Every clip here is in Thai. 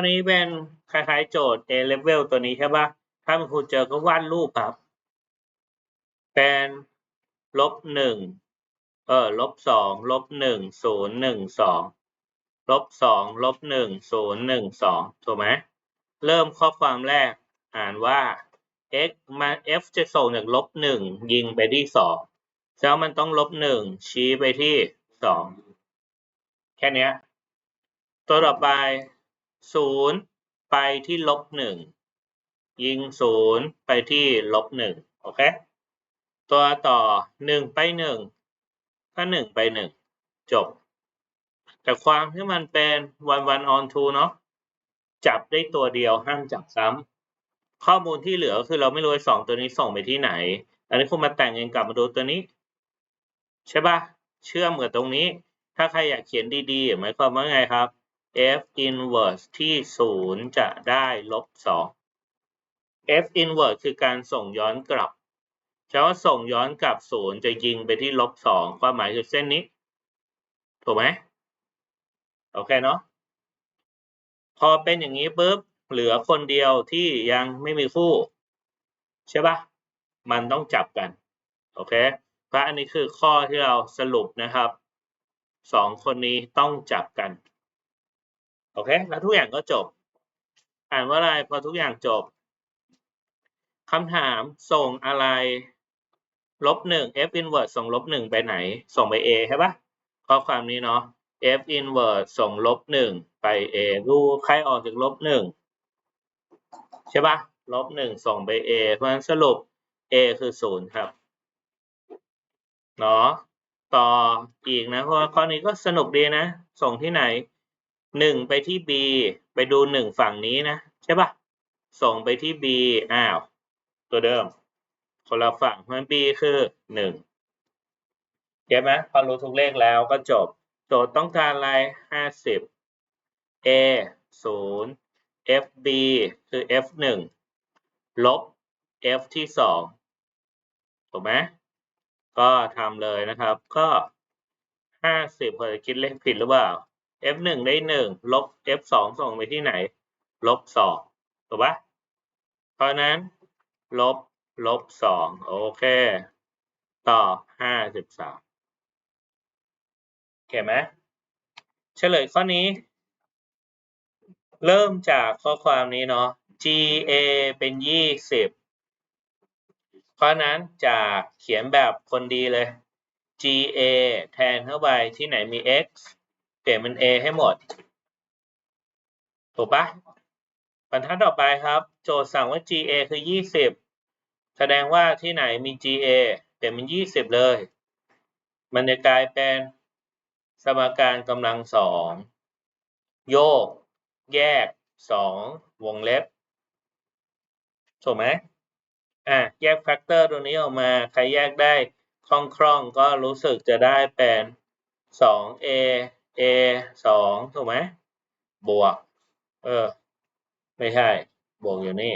อันนี้เป็นคล้ายๆโจทย์ A level ตัวนี้ใช่ปะถ้าคุณครูเจอก็วาดรูปครับ เป็นลบหนึ่งเออลบสองลบหนึ่งศูนย์หนึ่งสองลบสองลบหนึ่งศูนย์หนึ่งสองถูกไหมเริ่มข้อความแรกอ่านว่า x มา f จะส่งจากลบหนึ่งยิงไปที่สองแล้วมันต้องลบหนึ่งชี้ไปที่สองแค่นี้ตัวต่อไป ศูนย์ไปที่ลบหนึ่งยิงศูนย์ไปที่ลบหนึ่งโอเค ตัวต่อหนึ่งไปหนึ่งก็หนึ่งไปหนึ่งจบ แต่ความที่มันเป็น one one on two เนาะจับได้ตัวเดียวห้ามจับซ้ำข้อมูลที่เหลือคือเราไม่รู้ไอ้สองตัวนี้ส่งไปที่ไหน อันนี้คุณมาแต่งเองกลับมาดูตัวนี้ ใช่ปะเชื่อมกับตรงนี้ ถ้าใครอยากเขียนดีๆหมายความว่าไงครับ f inverse ที่ศูนย์จะได้ลบสอง f inverse คือการส่งย้อนกลับแปลว่าส่งย้อนกลับศูนย์จะยิงไปที่ลบสองความหมายคือเส้นนี้ ถูกไหมโอเคเนาะพอเป็นอย่างนี้ปุ๊บเหลือคนเดียวที่ยังไม่มีคู่ ใช่ปะมันต้องจับกัน โอเคเพราะอันนี้คือข้อที่เราสรุปนะครับสองคนนี้ต้องจับกัน โอเค แล้วทุกอย่างก็จบ อ่านว่าอะไรพอทุกอย่างจบคำถามส่งอะไรลบหนึ่ง f inverse ส่งลบหนึ่งไปไหน ส่งไป a ใช่ปะข้อความนี้เนาะ f inverse ส่งลบหนึ่งไป a ดูใครออกจากลบหนึ่งใช่ปะลบหนึ่งส่งไป a เพราะฉะนั้นสรุป a คือศูนย์ครับเนาะต่ออีกนะเพราะข้อนี้ก็สนุกดีนะ ส่งที่ไหน หนึ่งไปที่ B ไปดูหนึ่งฝั่งนี้นะ ใช่ปะส่งไปที่ B อ้าว ตัวเดิม คนละฝั่งเพราะ B คือหนึ่งเก็บไหมพอรู้ทุกเลขแล้วก็จบ โจทย์ต้องการอะไรห้าสิบ A ศูนย์ FB คือ F หนึ่งลบ F ที่สองถูกไหมก็ทำเลยนะครับ ก็ห้าสิบพอจะคิดเลขผิดหรือเปล่า f หนึ่งได้หนึ่งลบ f สองส่งไปที่ไหน ลบสองถูกปะเพราะนั้น ลบ ลบสองโอเค ต่อห้าสิบสามเห็นไหมเฉลยข้อนี้ เริ่มจากข้อความนี้เนาะ GA เป็นยี่สิบเพราะนั้นจะเขียนแบบคนดีเลย GA แทนเข้าไปที่ไหนมี x ลี่ยนเป็น a ให้หมด ถูกปะบรรทัดต่อไปครับ โจทย์สั่งว่า ga คือ 20 แสดงว่าที่ไหนมี ga เปลี่ยนเป็น 20 เลย มันจะกลายเป็นสมการกำลังสองโยก แยก2วงเล็บถูกไหมอะแยกแฟกเตอร์ตัวนี้ออกมา ใครแยกได้คล่องๆก็รู้สึกจะได้เป็น 2a a สองถูกไหมบวก เออ ไม่ใช่ บวกอยู่นี่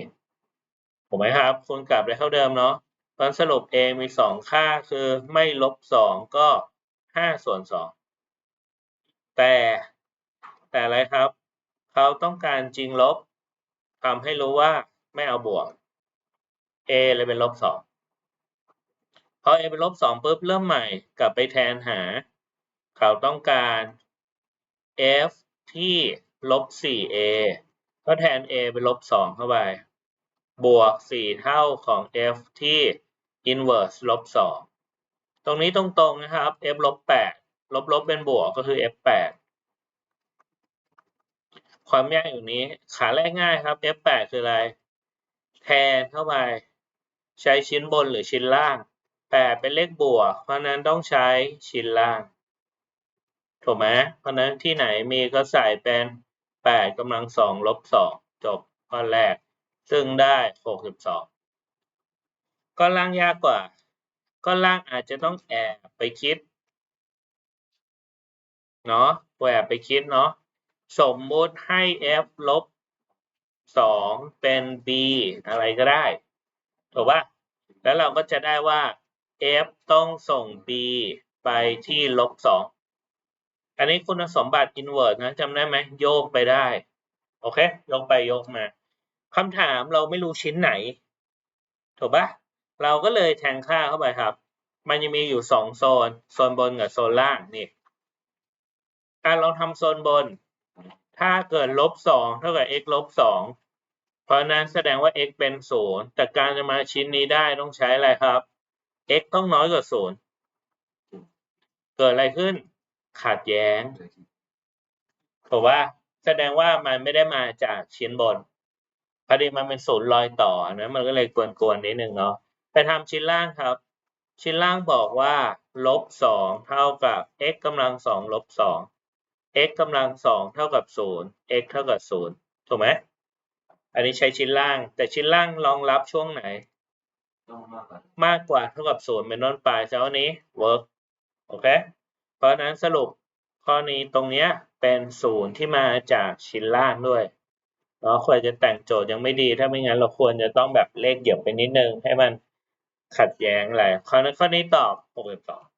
ถูกไหมครับคูณกลับได้เท่าเดิมเนาะตอนสรุป a มีสองค่าคือไม่ลบสองก็ห้าส่วนสองแต่แต่อะไรครับ เขาต้องการจริงลบทำให้รู้ว่าไม่เอาบวก a เลยเป็นลบสองพอ a เป็นลบสองปุ๊บเริ่มใหม่กลับไปแทนหา เขาต้องการ f ที่ลบ 4a ก็แทน a เป็นลบ 2 เข้าไป บวก 4 เท่าของ f ที่ inverse ลบ 2 ตรงนี้ตรงๆนะครับ f ลบ 8 ลบลบเป็นบวกก็คือ f 8ความยากอยู่นี้ขาแรกง่ายครับ f 8คืออะไร แทนเข้าไป ใช้ชิ้นบนหรือชิ้นล่าง 8 เป็นเลขบวก เพราะนั้นต้องใช้ชิ้นล่าง ถูกไหมเพราะนั้นที่ไหนมีก็ใส่เป็นแปดกำลังสองลบสองจบข้อแรก ซึ่งได้หกสิบสองก็ล่างยากกว่าก็ล่างอาจจะต้องแอบไปคิดเนาะแอบไปคิดเนาะสมมุติให้ f ลบสองเป็น b อะไรก็ได้ถูกปะแล้วเราก็จะได้ว่า f ต้องส่ง b ไปที่ลบสอง อันนี้คุณสมบัติ inverse นะจำได้ไหมโยกไปได้ โอเคยกไปยกมาคำถามเราไม่รู้ชิ้นไหน ถูกปะเราก็เลยแทงค่าเข้าไปครับ มันยังมีอยู่สองโซน โซนบนกับโซนล่างนี่การลองทำโซนบน ถ้าเกิดลบสองเท่ากับ x ลบสองเพราะฉะนั้นแสดงว่า x เป็นศูนย์แต่การจะมาชิ้นนี้ได้ต้องใช้อะไรครับ x ต้องน้อยกว่าศูนย์เกิดอะไรขึ้น ขัดแย้งถูกว่าแสดงว่ามันไม่ได้มาจากชิ้นบนพอดีมันเป็นศูนย์รอยต่อนะมันก็เลยกวนๆนิดนึงเนาะไปทำชิ้นล่างครับ ชิ้นล่างบอกว่าลบสองเท่ากับ x กำลังสองลบสอง x กำลังสองเท่ากับศูนย์ x เท่ากับศูนย์ถูกไหมอันนี้ใช้ชิ้นล่าง แต่ชิ้นล่างรองรับช่วงไหนต้องมากกว่ามากกว่าเท่ากับศูนย์เป็นต้นไปเจ้านี้ work โอเค เพราะนั้นสรุปข้อนี้ตรงเนี้ยเป็นศูนย์ที่มาจากชิ้นล่างด้วยเราควรจะแต่งโจทย์ยังไม่ดี ถ้าไม่งั้นเราควรจะต้องแบบเลขเหยียบไปนิดนึง ให้มันขัดแย้งอะไรข้อนั้นข้อนี้ตอบ 62